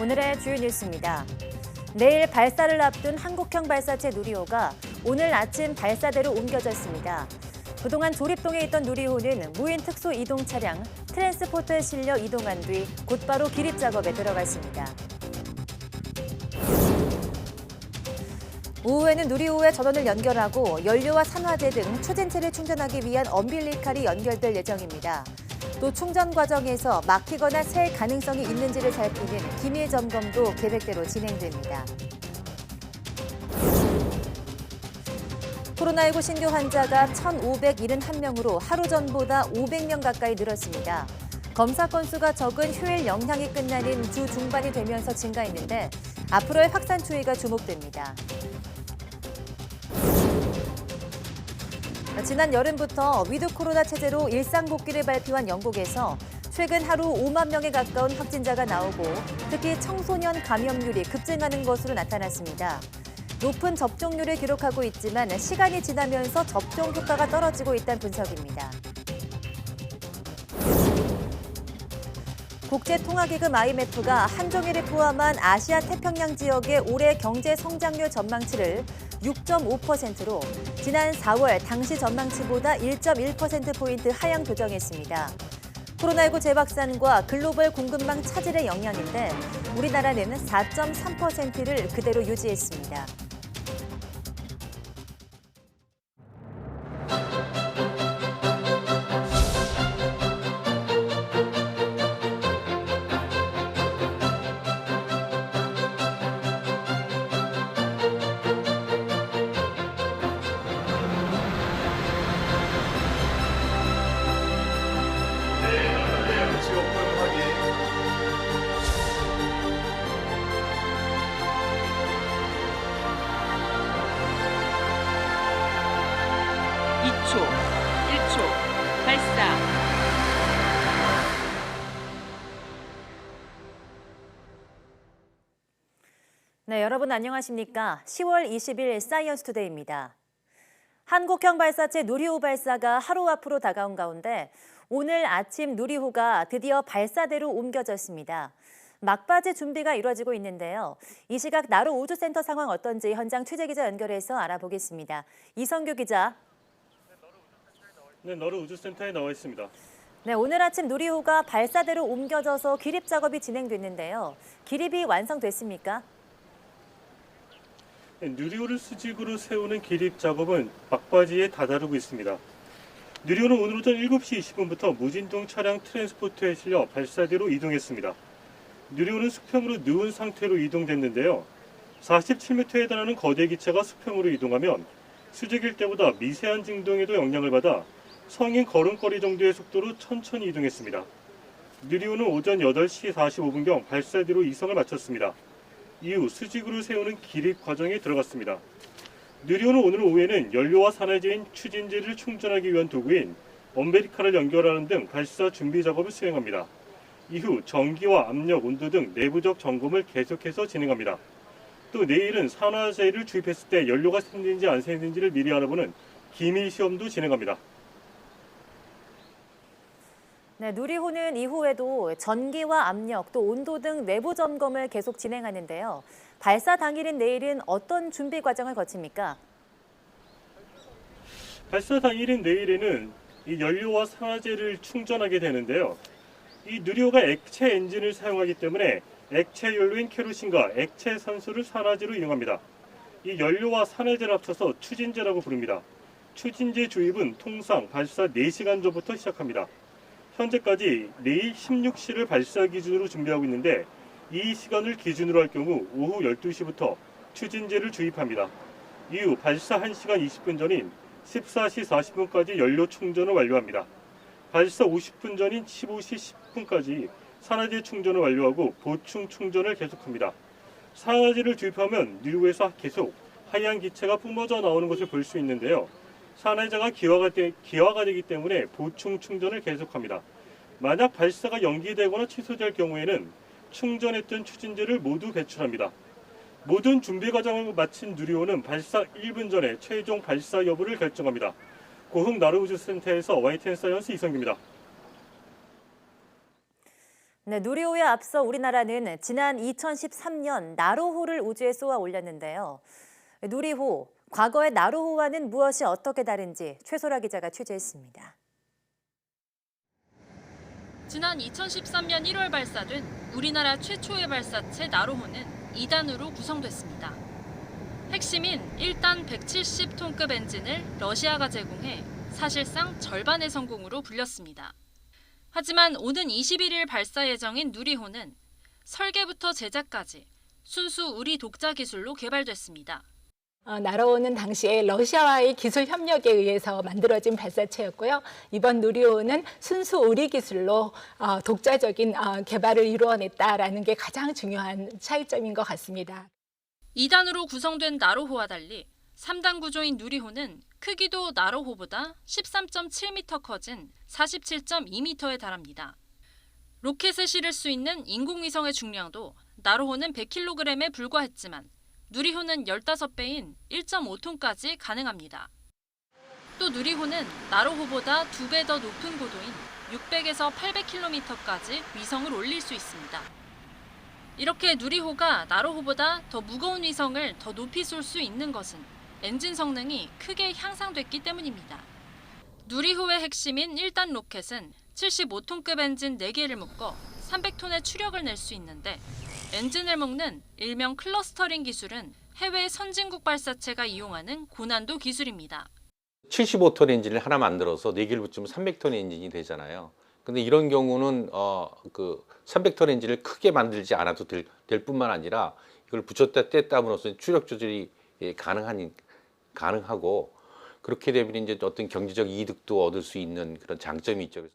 오늘의 주요 뉴스입니다. 내일 발사를 앞둔 한국형 발사체 누리호가 오늘 아침 발사대로 옮겨졌습니다. 그동안 조립동에 있던 누리호는 무인 특수 이동 차량 트랜스포트에 실려 이동한 뒤 곧바로 기립 작업에 들어갔습니다. 오후에는 누리호의 전원을 연결하고 연료와 산화제 등 추진체를 충전하기 위한 엄빌리칼이 연결될 예정입니다. 또 충전 과정에서 막히거나 새 가능성이 있는지를 살피는 기밀 점검도 계획대로 진행됩니다. 코로나19 신규 환자가 1,571명으로 하루 전보다 500명 가까이 늘었습니다. 검사 건수가 적은 휴일 영향이 끝나는 주 중반이 되면서 증가했는데 앞으로의 확산 추이가 주목됩니다. 지난 여름부터 위드 코로나 체제로 일상 복귀를 발표한 영국에서 최근 하루 5만 명에 가까운 확진자가 나오고 특히 청소년 감염률이 급증하는 것으로 나타났습니다. 높은 접종률을 기록하고 있지만 시간이 지나면서 접종 효과가 떨어지고 있다는 분석입니다. 국제통화기금 IMF가 한종일을 포함한 아시아 태평양 지역의 올해 경제 성장률 전망치를 6.5%로 지난 4월 당시 전망치보다 1.1%포인트 하향 조정했습니다. 코로나19 재확산과 글로벌 공급망 차질의 영향인데 우리나라는 4.3%를 그대로 유지했습니다. 네, 여러분 안녕하십니까? 10월 20일 사이언스 투데이입니다. 한국형 발사체 누리호 발사가 하루 앞으로 다가온 가운데 오늘 아침 누리호가 드디어 발사대로 옮겨졌습니다. 막바지 준비가 이루어지고 있는데요. 이 시각 나로 우주센터 상황 어떤지 현장 취재 기자 연결해서 알아보겠습니다. 이성규 기자. 네, 너르 우주센터에 나와 있습니다. 네, 오늘 아침 누리호가 발사대로 옮겨져서 기립 작업이 진행됐는데요. 기립이 완성됐습니까? 네, 누리호를 수직으로 세우는 기립 작업은 막바지에 다다르고 있습니다. 누리호는 오늘 오전 7시 20분부터 무진동 차량 트랜스포트에 실려 발사대로 이동했습니다. 누리호는 수평으로 누운 상태로 이동됐는데요. 47m에 달하는 거대 기체가 수평으로 이동하면 수직일 때보다 미세한 진동에도 영향을 받아 성인 걸음걸이 정도의 속도로 천천히 이동했습니다. 누리호는 오전 8시 45분경 발사대로 이성을 마쳤습니다. 이후 수직으로 세우는 기립 과정에 들어갔습니다. 누리호는 오늘 오후에는 연료와 산화제인 추진제를 충전하기 위한 도구인 엄베리카를 연결하는 등 발사 준비 작업을 수행합니다. 이후 전기와 압력, 온도 등 내부적 점검을 계속해서 진행합니다. 또 내일은 산화제를 주입했을 때 연료가 샜는지 안 샜는지를 미리 알아보는 기밀 시험도 진행합니다. 네, 누리호는 이후에도 전기와 압력, 또 온도 등 내부 점검을 계속 진행하는데요. 발사 당일인 내일은 어떤 준비 과정을 거칩니까? 발사 당일인 내일에는 이 연료와 산화제를 충전하게 되는데요. 이 누리호가 액체 엔진을 사용하기 때문에 액체 연료인 케로신과 액체 산소를 산화제로 이용합니다. 이 연료와 산화제를 합쳐서 추진제라고 부릅니다. 추진제 주입은 통상 발사 4시간 전부터 시작합니다. 현재까지 내일 16시를 발사 기준으로 준비하고 있는데 이 시간을 기준으로 할 경우 오후 12시부터 추진제를 주입합니다. 이후 발사 1시간 20분 전인 14시 40분까지 연료 충전을 완료합니다. 발사 50분 전인 15시 10분까지 산화제 충전을 완료하고 보충 충전을 계속합니다. 산화제를 주입하면 누리호에서 계속 하얀 기체가 뿜어져 나오는 것을 볼 수 있는데요. 산화제가 기화가, 되, 기화가 되기 때문에 보충 충전을 계속합니다. 만약 발사가 연기되거나 취소될 경우에는 충전했던 추진제를 모두 배출합니다. 모든 준비 과정을 마친 누리호는 발사 1분 전에 최종 발사 여부를 결정합니다. 고흥 나르우주센터에서 YTN 사이언스 이성규입니다. 네, 누리호에 앞서 우리나라는 지난 2013년 나로호를 우주에 쏘아 올렸는데요. 누리호, 과거의 나로호와는 무엇이 어떻게 다른지 최소라 기자가 취재했습니다. 지난 2013년 1월 발사된 우리나라 최초의 발사체 나로호는 2단으로 구성됐습니다. 핵심인 1단 170톤급 엔진을 러시아가 제공해 사실상 절반의 성공으로 불렸습니다. 하지만 오는 21일 발사 예정인 누리호는 설계부터 제작까지 순수 우리 독자 기술로 개발됐습니다. 어, 나로호는 당시에 러시아와의 기술 협력에 의해서 만들어진 발사체였고요. 이번 누리호는 순수 우리 기술로 어, 독자적인 어, 개발을 이루어냈다라는 게 가장 중요한 차이점인 것 같습니다. 2단으로 구성된 나로호와 달리 3단 구조인 누리호는 크기도 나로호보다 13.7m 커진 47.2m에 달합니다. 로켓에 실을 수 있는 인공위성의 중량도 나로호는 100kg에 불과했지만 누리호는 15배인 1.5톤까지 가능합니다. 또 누리호는 나로호보다 2배 더 높은 고도인 600에서 800km까지 위성을 올릴 수 있습니다. 이렇게 누리호가 나로호보다 더 무거운 위성을 더 높이 쏠 수 있는 것은 엔진 성능이 크게 향상됐기 때문입니다. 누리호의 핵심인 1단 로켓은 75톤급 엔진 4개를 묶어 300톤의 추력을 낼 수 있는데 엔진을 묶는 일명 클러스터링 기술은 해외 선진국 발사체가 이용하는 고난도 기술입니다. 75톤 엔진을 하나 만들어서 4개를 붙이면 300톤 엔진이 되잖아요. 근데 이런 경우는 어 그 300톤 엔진을 크게 만들지 않아도 될, 될 뿐만 아니라 이걸 붙였다 뗐다으로써 추력 조절이 예, 가능한 가능하고 그렇게 되면 이제 어떤 경제적 이득도 얻을 수 있는 그런 장점이 있죠.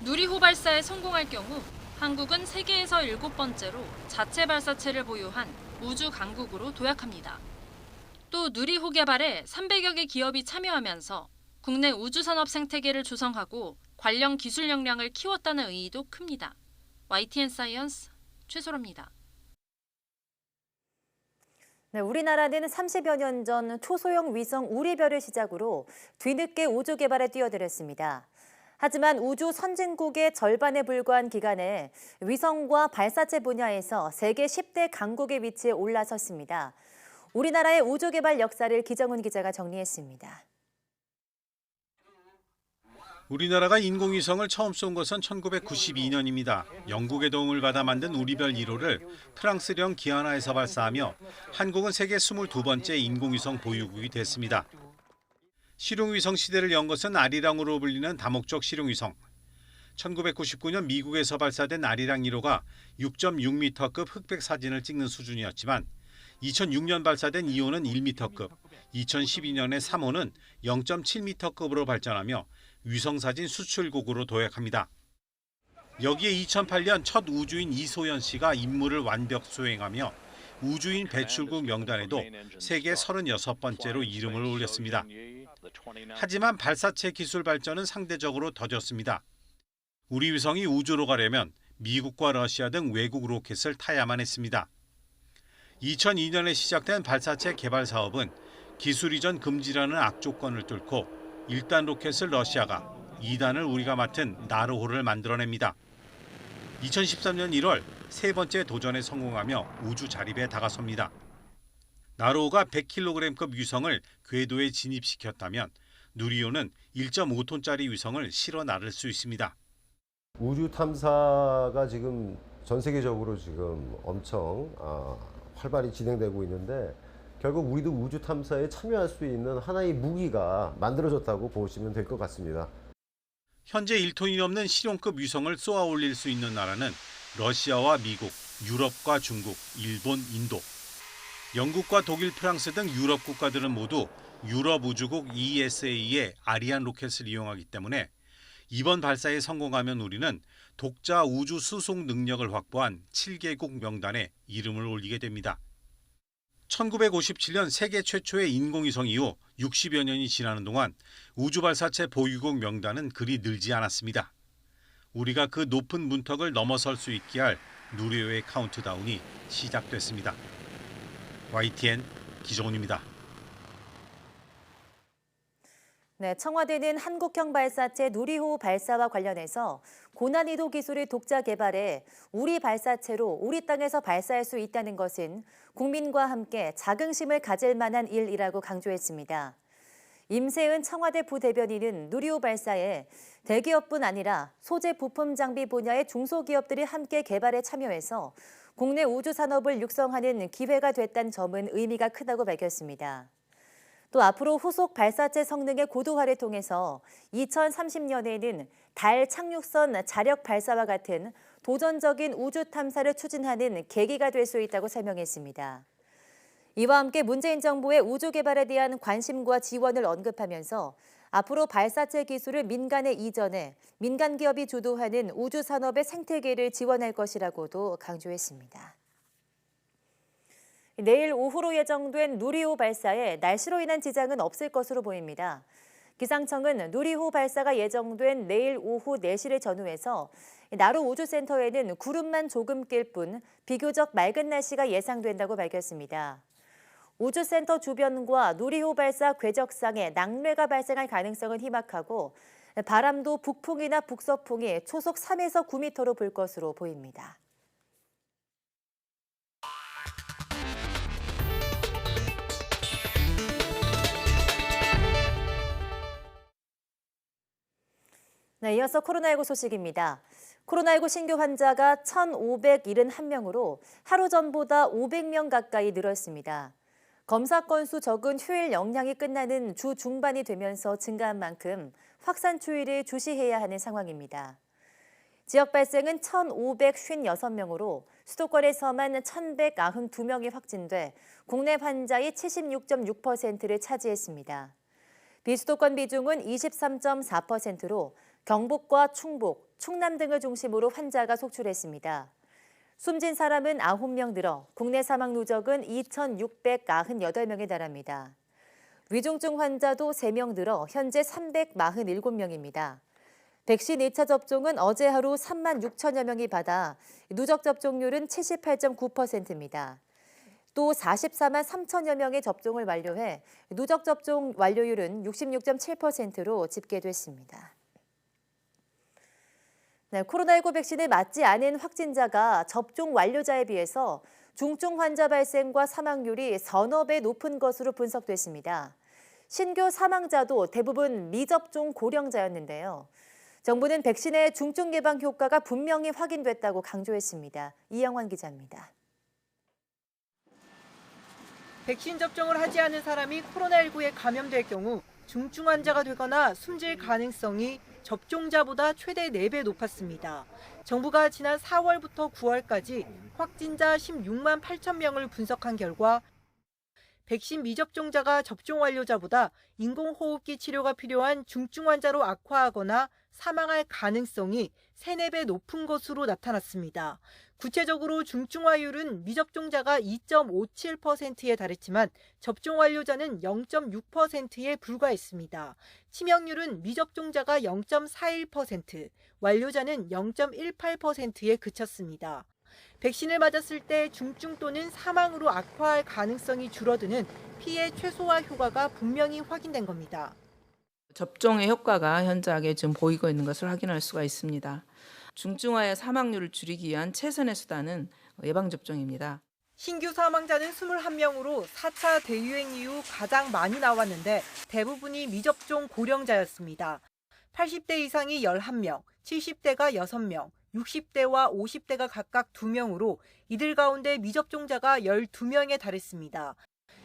누리호 발사에 성공할 경우 한국은 세계에서 일곱 번째로 자체 발사체를 보유한 우주 강국으로 도약합니다. 또 누리호 개발에 300여 개 기업이 참여하면서 국내 우주 산업 생태계를 조성하고 관련 기술 역량을 키웠다는 의의도 큽니다. YTN 사이언스 최소로입니다. 네, 우리나라는 30여 년 전 초소형 위성 우리별을 시작으로 뒤늦게 우주 개발에 뛰어들었습니다. 하지만 우주 선진국의 절반에 불과한 기간에 위성과 발사체 분야에서 세계 10대 강국의 위치에 올라섰습니다. 우리나라의 우주 개발 역사를 기정훈 기자가 정리했습니다. 우리나라가 인공위성을 처음 쏜 것은 1992년입니다. 영국의 도움을 받아 만든 우리별 1호를 프랑스령 기아나에서 발사하며 한국은 세계 22번째 인공위성 보유국이 됐습니다. 실용위성 시대를 연 것은 아리랑으로 불리는 다목적 실용위성. 1999년 미국에서 발사된 아리랑 1호가 6.6m급 흑백 사진을 찍는 수준이었지만 2006년 발사된 2호는 1m급, 2012년에 3호는 0.7m급으로 발전하며 위성사진 수출국으로 도약합니다. 여기에 2008년 첫 우주인 이소연 씨가 임무를 완벽 수행하며 우주인 배출국 명단에도 세계 36번째로 이름을 올렸습니다. 하지만 발사체 기술 발전은 상대적으로 더뎠습니다. 우리 위성이 우주로 가려면 미국과 러시아 등 외국 로켓을 타야만 했습니다. 2002년에 시작된 발사체 개발 사업은 기술 이전 금지라는 악조건을 뚫고 1단 로켓을 러시아가, 2단을 우리가 맡은 나르호를 만들어냅니다. 2013년 1월 세 번째 도전에 성공하며 우주 자립에 다가섭니다. 나로호가 100kg급 위성을 궤도에 진입시켰다면 누리호는 1.5톤짜리 위성을 실어 나를 수 있습니다. 우주 탐사가 지금 전 세계적으로 지금 엄청 아, 활발히 진행되고 있는데 결국 우리도 우주 탐사에 참여할 수 있는 하나의 무기가 만들어졌다고 보시면 될 것 같습니다. 현재 1톤이 넘는 실용급 위성을 쏘아 올릴 수 있는 나라는 러시아와 미국, 유럽과 중국, 일본, 인도. 영국과 독일, 프랑스 등 유럽 국가들은 모두 유럽 우주국 ESA의 아리안 로켓을 이용하기 때문에 이번 발사에 성공하면 우리는 독자 우주 수송 능력을 확보한 7개국 명단에 이름을 올리게 됩니다. 1957년 세계 최초의 인공위성 이후 60여 년이 지나는 동안 우주 발사체 보유국 명단은 그리 늘지 않았습니다. 우리가 그 높은 문턱을 넘어설 수 있게 할 누리호의 카운트다운이 시작됐습니다. YTN 기정훈입니다. 네, 청와대는 한국형 발사체 누리호 발사와 관련해서 고난이도 기술을 독자 개발해 우리 발사체로 우리 땅에서 발사할 수 있다는 것은 국민과 함께 자긍심을 가질 만한 일이라고 강조했습니다. 임세은 청와대 부대변인은 누리호 발사에 대기업뿐 아니라 소재 부품 장비 분야의 중소기업들이 함께 개발에 참여해서 국내 우주 산업을 육성하는 기회가 됐다는 점은 의미가 크다고 밝혔습니다. 또 앞으로 후속 발사체 성능의 고도화를 통해서 2030년에는 달 착륙선 자력 발사와 같은 도전적인 우주 탐사를 추진하는 계기가 될 수 있다고 설명했습니다. 이와 함께 문재인 정부의 우주 개발에 대한 관심과 지원을 언급하면서 앞으로 발사체 기술을 민간에 이전해 민간 기업이 주도하는 우주 산업의 생태계를 지원할 것이라고도 강조했습니다. 내일 오후로 예정된 누리호 발사에 날씨로 인한 지장은 없을 것으로 보입니다. 기상청은 누리호 발사가 예정된 내일 오후 4시를 전후해서 나로 우주센터에는 구름만 조금 낄 뿐 비교적 맑은 날씨가 예상된다고 밝혔습니다. 우주센터 주변과 누리호 발사 궤적상에 낙뢰가 발생할 가능성은 희박하고 바람도 북풍이나 북서풍이 초속 3에서 9m로 불 것으로 보입니다. 네, 이어서 코로나19 소식입니다. 코로나19 신규 환자가 1,571명으로 하루 전보다 500명 가까이 늘었습니다. 검사 건수 적은 휴일 영향이 끝나는 주 중반이 되면서 증가한 만큼 확산 추이를 주시해야 하는 상황입니다. 지역 발생은 1,556명으로 수도권에서만 1,192명이 확진돼 국내 환자의 76.6%를 차지했습니다. 비수도권 비중은 23.4%로 경북과 충북, 충남 등을 중심으로 환자가 속출했습니다. 숨진 사람은 9명 늘어 국내 사망 누적은 2,698명에 달합니다. 위중증 환자도 3명 늘어 현재 347명입니다. 백신 2차 접종은 어제 하루 3만 6천여 명이 받아 누적 접종률은 78.9%입니다. 또 44만 3천여 명의 접종을 완료해 누적 접종 완료율은 66.7%로 집계됐습니다. 네, 코로나19 백신을 맞지 않은 확진자가 접종 완료자에 비해서 중증 환자 발생과 사망률이 서너 배 높은 것으로 분석됐습니다. 신규 사망자도 대부분 미접종 고령자였는데요. 정부는 백신의 중증 예방 효과가 분명히 확인됐다고 강조했습니다. 이영환 기자입니다. 백신 접종을 하지 않은 사람이 코로나19에 감염될 경우 중증 환자가 되거나 숨질 가능성이 접종자보다 최대 4배 높았습니다. 정부가 지난 4월부터 9월까지 확진자 16만 8천 명을 분석한 결과 백신 미접종자가 접종 완료자보다 인공호흡기 치료가 필요한 중증 환자로 악화하거나 사망할 가능성이 3, 4배 높은 것으로 나타났습니다. 구체적으로 중증화율은 미접종자가 2.57%에 달했지만 접종 완료자는 0.6%에 불과했습니다. 치명률은 미접종자가 0.41%, 완료자는 0.18%에 그쳤습니다. 백신을 맞았을 때 중증 또는 사망으로 악화할 가능성이 줄어드는 피해 최소화 효과가 분명히 확인된 겁니다. 접종의 효과가 현저하게 지금 보이고 있는 것을 확인할 수가 있습니다. 중증화의 사망률을 줄이기 위한 최선의 수단은 예방접종입니다. 신규 사망자는 21명으로 4차 대유행 이후 가장 많이 나왔는데 대부분이 미접종 고령자였습니다. 80대 이상이 11명, 70대가 6명, 60대와 50대가 각각 2명으로 이들 가운데 미접종자가 12명에 달했습니다.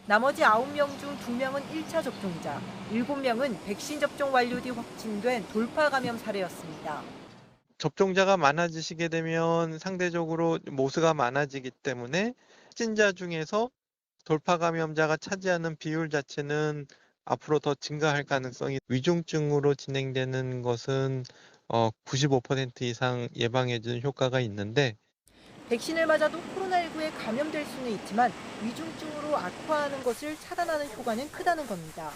나머지 9명 중 2명은 1차 접종자, 7명은 백신 접종 완료 뒤 확진된 돌파 감염 사례였습니다. 접종자가 많아지시게 되면 상대적으로 모수가 많아지기 때문에 확진자 중에서 돌파 감염자가 차지하는 비율 자체는 앞으로 더 증가할 가능성이 위중증으로 진행되는 것은 어, 95% 이상 예방해주는 효과가 있는데 백신을 맞아도 코로나19에 감염될 수는 있지만 위중증으로 악화하는 것을 차단하는 효과는 크다는 겁니다.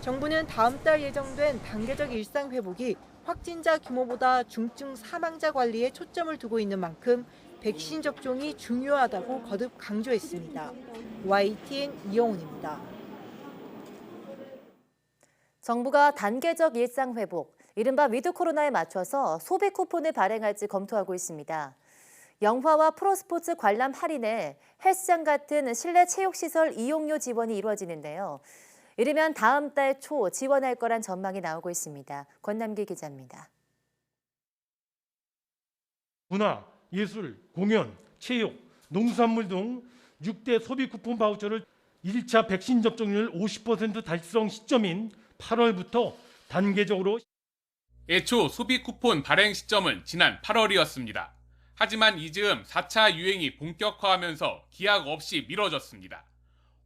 정부는 다음 달 예정된 단계적 일상 회복이 확진자 규모보다 중증 사망자 관리에 초점을 두고 있는 만큼 백신 접종이 중요하다고 거듭 강조했습니다. YTN 이영훈입니다. 정부가 단계적 일상 회복, 이른바 위드 코로나에 맞춰서 소비 쿠폰을 발행할지 검토하고 있습니다. 영화와 프로스포츠 관람 할인에 헬스장 같은 실내 체육시설 이용료 지원이 이루어지는데요. 이르면 다음 달 초 지원할 거란 전망이 나오고 있습니다. 권남기 기자입니다. 문화, 예술, 공연, 체육, 농수산물 등 6대 소비 쿠폰 바우처를 1차 백신 접종률 50% 달성 시점인 8월부터 단계적으로 애초 소비 쿠폰 발행 시점은 지난 8월이었습니다. 하지만 이즈음 4차 유행이 본격화하면서 기약 없이 미뤄졌습니다.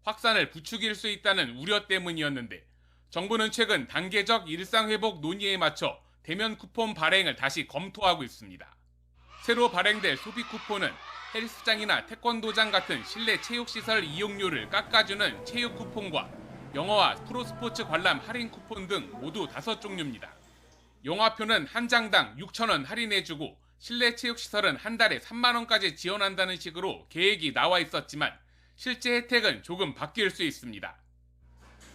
확산을 부추길 수 있다는 우려 때문이었는데 정부는 최근 단계적 일상회복 논의에 맞춰 대면 쿠폰 발행을 다시 검토하고 있습니다. 새로 발행될 소비 쿠폰은 헬스장이나 태권도장 같은 실내 체육시설 이용료를 깎아주는 체육 쿠폰과 영화와 프로스포츠 관람 할인 쿠폰 등 모두 다섯 종류입니다. 영화표는 한 장당 6,000원 할인해주고 실내 체육시설은 한 달에 3만 원까지 지원한다는 식으로 계획이 나와 있었지만 실제 혜택은 조금 바뀔 수 있습니다.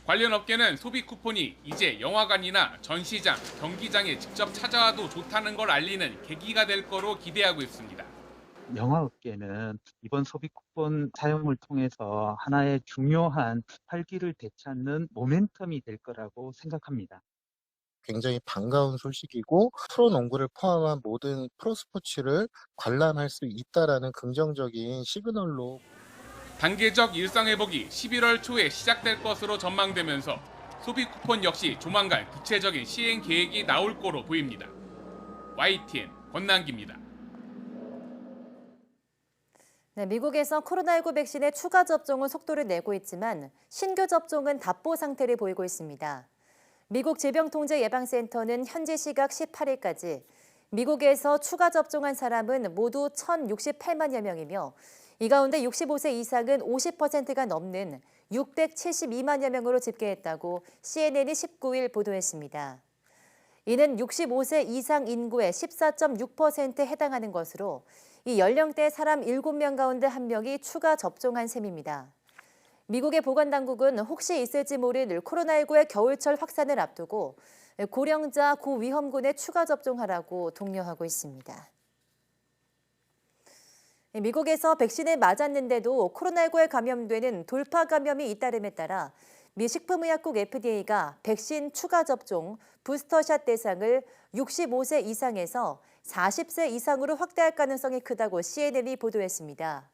관련 업계는 소비 쿠폰이 이제 영화관이나 전시장, 경기장에 직접 찾아와도 좋다는 걸 알리는 계기가 될 거로 기대하고 있습니다. 영화업계는 이번 소비 쿠폰 사용을 통해서 하나의 중요한 활기를 되찾는 모멘텀이 될 거라고 생각합니다. 굉장히 반가운 소식이고 프로 농구를 포함한 모든 프로 스포츠를 관람할 수 있다라는 긍정적인 시그널로 단계적 일상회복이 11월 초에 시작될 것으로 전망되면서 소비 쿠폰 역시 조만간 구체적인 시행 계획이 나올 거로 보입니다. YTN 권남기입니다. 네, 미국에서 코로나19 백신의 추가 접종은 속도를 내고 있지만 신규 접종은 답보 상태를 보이고 있습니다. 미국 질병통제예방센터는 현지 시각 18일까지 미국에서 추가 접종한 사람은 모두 1,068만여 명이며 이 가운데 65세 이상은 50%가 넘는 672만여 명으로 집계했다고 CNN이 19일 보도했습니다. 이는 65세 이상 인구의 14.6%에 해당하는 것으로 이 연령대 사람 7명 가운데 1명이 추가 접종한 셈입니다. 미국의 보건당국은 혹시 있을지 모를 코로나19의 겨울철 확산을 앞두고 고령자 고위험군에 추가 접종하라고 독려하고 있습니다. 미국에서 백신을 맞았는데도 코로나19에 감염되는 돌파 감염이 잇따름에 따라 미 식품의약국 FDA가 백신 추가 접종 부스터샷 대상을 65세 이상에서 40세 이상으로 확대할 가능성이 크다고 CNN이 보도했습니다.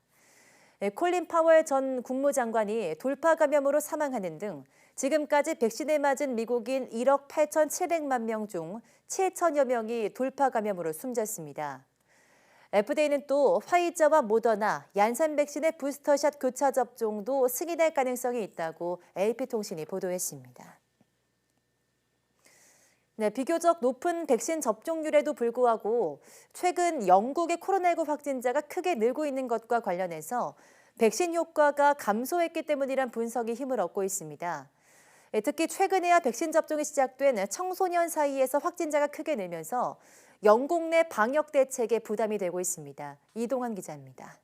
콜린 파월 전 국무장관이 돌파 감염으로 사망하는 등 지금까지 백신을 맞은 미국인 1억 8,700만 명 중 7천여 명이 돌파 감염으로 숨졌습니다. FDA는 또 화이자와 모더나, 얀산 백신의 부스터샷 교차 접종도 승인할 가능성이 있다고 AP통신이 보도했습니다. 네, 비교적 높은 백신 접종률에도 불구하고 최근 영국의 코로나19 확진자가 크게 늘고 있는 것과 관련해서 백신 효과가 감소했기 때문이란 분석이 힘을 얻고 있습니다. 특히 최근에야 백신 접종이 시작된 청소년 사이에서 확진자가 크게 늘면서 영국 내 방역 대책에 부담이 되고 있습니다. 이동환 기자입니다.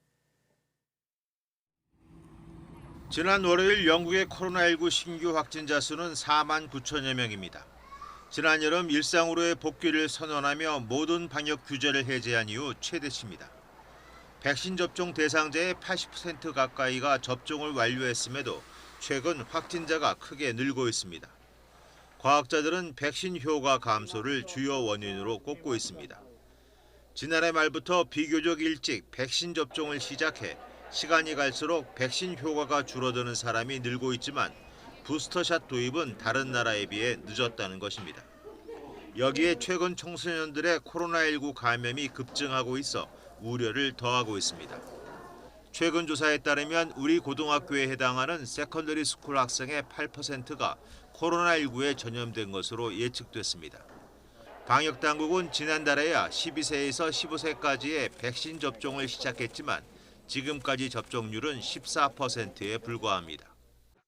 지난 월요일 영국의 코로나19 신규 확진자 수는 4만 9천여 명입니다. 지난 여름 일상으로의 복귀를 선언하며 모든 방역 규제를 해제한 이후 최대치입니다. 백신 접종 대상자의 80% 가까이가 접종을 완료했음에도 최근 확진자가 크게 늘고 있습니다. 과학자들은 백신 효과 감소를 주요 원인으로 꼽고 있습니다. 지난해 말부터 비교적 일찍 백신 접종을 시작해 시간이 갈수록 백신 효과가 줄어드는 사람이 늘고 있지만 부스터샷 도입은 다른 나라에 비해 늦었다는 것입니다. 여기에 최근 청소년들의 코로나19 감염이 급증하고 있어 우려를 더하고 있습니다. 최근 조사에 따르면 우리 고등학교에 해당하는 세컨더리 스쿨 학생의 8%가 코로나19에 전염된 것으로 예측됐습니다. 방역 당국은 지난달에야 12세에서 15세까지의 백신 접종을 시작했지만 지금까지 접종률은 14%에 불과합니다.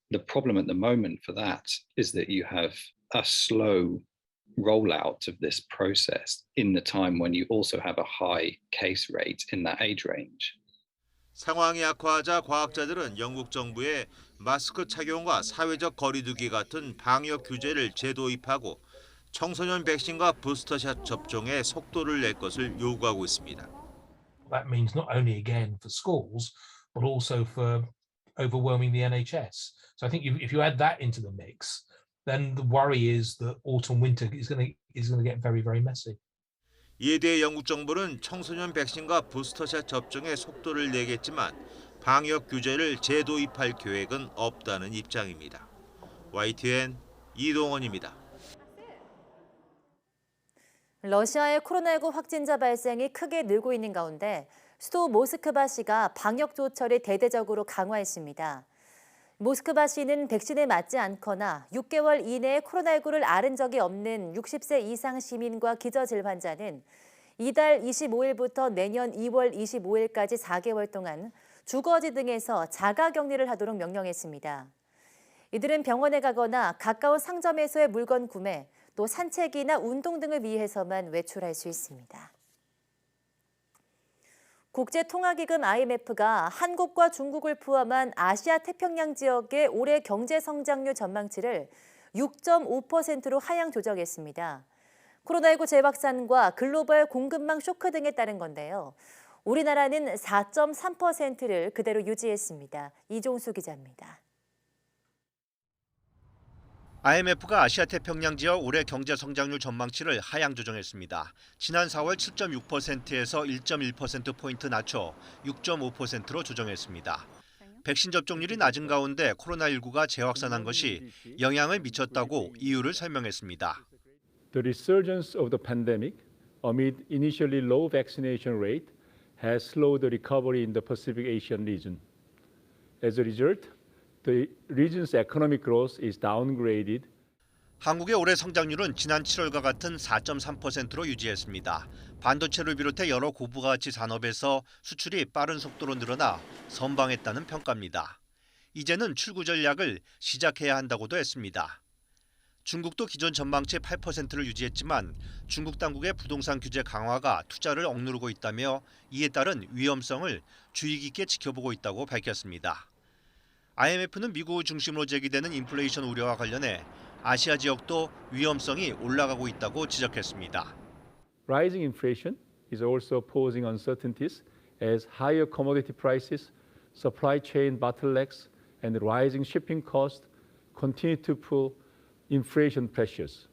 The problem at the moment for that is that you have a slow rollout of this process in the time when you also have a high case rate in that age range. 상황이 악화하자 과학자들은 영국 정부에 마스크 착용과 사회적 거리두기 같은 방역 규제를 재도입하고 청소년 백신과 부스터샷 접종에 속도를 낼 것을 요구하고 있습니다. That means not only again for schools, but also for overwhelming the NHS. So I think if, you add that into the mix, then the worry is that autumn winter is going to is going to get very very messy. 이에 대해 영국 정부는 청소년 백신과 부스터샷 접종에 속도를 내겠지만 방역 규제를 재도입할 계획은 없다는 입장입니다. YTN 이동원입니다. 러시아의 코로나19 확진자 발생이 크게 늘고 있는 가운데 수도 모스크바시가 방역 조처를 대대적으로 강화했습니다. 모스크바시는 백신에 맞지 않거나 6개월 이내에 코로나19를 앓은 적이 없는 60세 이상 시민과 기저질 환자는 이달 25일부터 내년 2월 25일까지 4개월 동안 주거지 등에서 자가 격리를 하도록 명령했습니다. 이들은 병원에 가거나 가까운 상점에서의 물건 구매, 또 산책이나 운동 등을 위해서만 외출할 수 있습니다. 국제통화기금 IMF가 한국과 중국을 포함한 아시아 태평양 지역의 올해 경제 성장률 전망치를 6.5%로 하향 조정했습니다. 코로나19 재확산과 글로벌 공급망 쇼크 등에 따른 건데요. 우리나라는 4.3%를 그대로 유지했습니다. 이종수 기자입니다. IMF가 아시아 태평양 지역 올해 경제 성장률 전망치를 하향 조정했습니다. 지난 4월 7.6%에서 1.1% 포인트 낮춰 6.5%로 조정했습니다. 백신 접종률이 낮은 가운데 코로나19가 재확산한 것이 영향을 미쳤다고 이유를 설명했습니다. The resurgence of the pandemic amid initially low vaccination rate has slowed the recovery in the Pacific Asian region. As a result, the region's economic growth is downgraded 한국의 올해 성장률은 지난 7월과 같은 4.3%로 유지했습니다. 반도체를 비롯해 여러 고부가가치 산업에서 수출이 빠른 속도로 늘어나 선방했다는 평가입니다. 이제는 출구 전략을 시작해야 한다고도 했습니다. 중국도 기존 전망치 8%를 유지했지만 중국 당국의 부동산 규제 강화가 투자를 억누르고 있다며 이에 따른 위험성을 주의 깊게 지켜보고 있다고 밝혔습니다. IMF는 미국을 중심으로 제기되는 인플레이션 우려와 관련해 아시아 지역도 위험성이 올라가고 있다고 지적했습니다. Rising inflation is also posing uncertainties as higher commodity prices, supply chain bottlenecks, and rising shipping costs continue to pull inflation pressures.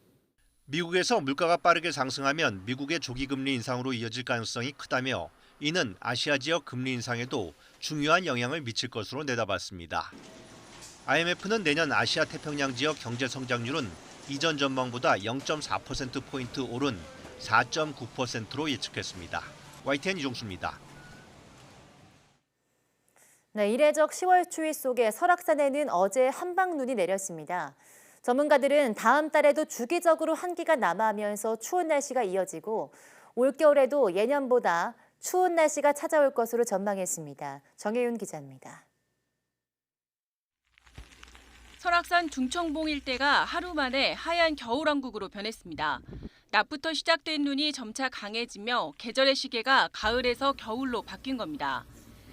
미국에서 물가가 빠르게 상승하면 미국의 조기 금리 인상으로 이어질 가능성이 크다며 이는 아시아 지역 금리 인상에도 중요한 영향을 미칠 것으로 내다봤습니다. IMF는 내년 아시아 태평양 지역 경제 성장률은 이전 전망보다 0.4% 포인트 오른 4.9%로 예측했습니다. YTN 이종수입니다. 네, 이례적 10월 추위 속에 설악산에는 어제 한방 눈이 내렸습니다. 전문가들은 다음 달에도 주기적으로 한기가 남하면서 추운 날씨가 이어지고 올겨울에도 예년보다 추운 날씨가 찾아올 것으로 전망했습니다. 정혜윤 기자입니다. 설악산 둥청봉 일대가 하루 만에 하얀 겨울왕국으로 변했습니다. 낮부터 시작된 눈이 점차 강해지며 계절의 시계가 가을에서 겨울로 바뀐 겁니다.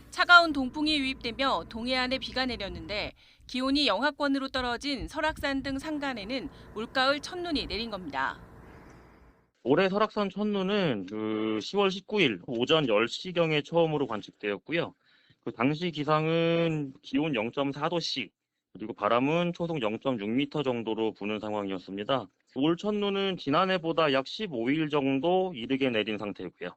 차가운 동풍이 유입되며 동해안에 비가 내렸는데 기온이 영하권으로 떨어진 설악산 등 산간에는 올가을 첫눈이 내린 겁니다. 올해 설악산 첫눈은 그 10월 19일 오전 10시경에 처음으로 관측되었고요. 그 당시 기상은 기온 0.4도씩 그리고 바람은 초속 0.6m 정도로 부는 상황이었습니다. 올 첫눈은 지난해보다 약 15일 정도 이르게 내린 상태고요.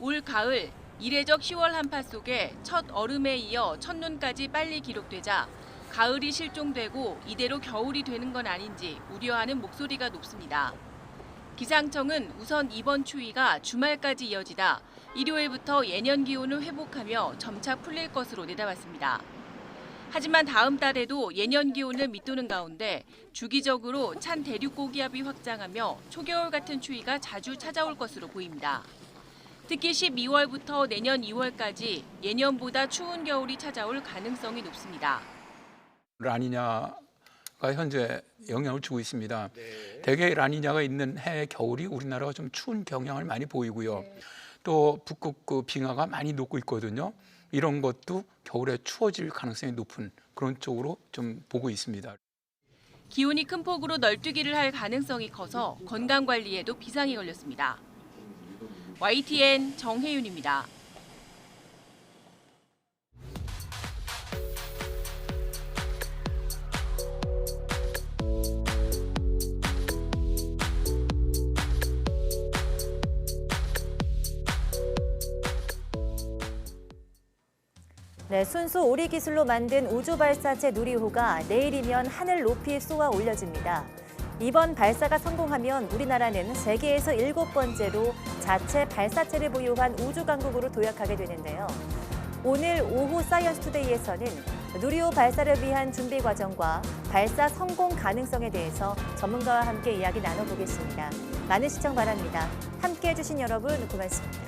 올 가을 이례적 10월 한파 속에 첫 얼음에 이어 첫눈까지 빨리 기록되자 가을이 실종되고 이대로 겨울이 되는 건 아닌지 우려하는 목소리가 높습니다. 기상청은 우선 이번 추위가 주말까지 이어지다 일요일부터 예년 기온을 회복하며 점차 풀릴 것으로 내다봤습니다. 하지만 다음 달에도 예년 기온을 밑도는 가운데 주기적으로 찬 대륙 고기압이 확장하며 초겨울 같은 추위가 자주 찾아올 것으로 보입니다. 특히 12월부터 내년 2월까지 예년보다 추운 겨울이 찾아올 가능성이 높습니다. 라니냐가 현재 영향을 주고 있습니다. 대개 라니냐가 있는 해 겨울이 우리나라가 좀 추운 경향을 많이 보이고요. 또 북극 그 빙하가 많이 녹고 있거든요. 이런 것도 겨울에 추워질 가능성이 높은 그런 쪽으로 좀 보고 있습니다. 기온이 큰 폭으로 널뛰기를 할 가능성이 커서 건강 관리에도 비상이 걸렸습니다. YTN 정혜윤입니다. 네, 순수 오리 기술로 만든 우주 발사체 누리호가 내일이면 하늘 높이 쏘아 올려집니다. 이번 발사가 성공하면 우리나라는 세계에서 일곱 번째로 자체 발사체를 보유한 우주 강국으로 도약하게 되는데요. 오늘 오후 사이언스 투데이에서는 누리호 발사를 위한 준비 과정과 발사 성공 가능성에 대해서 전문가와 함께 이야기 나눠보겠습니다. 많은 시청 바랍니다. 함께해 주신 여러분 고맙습니다.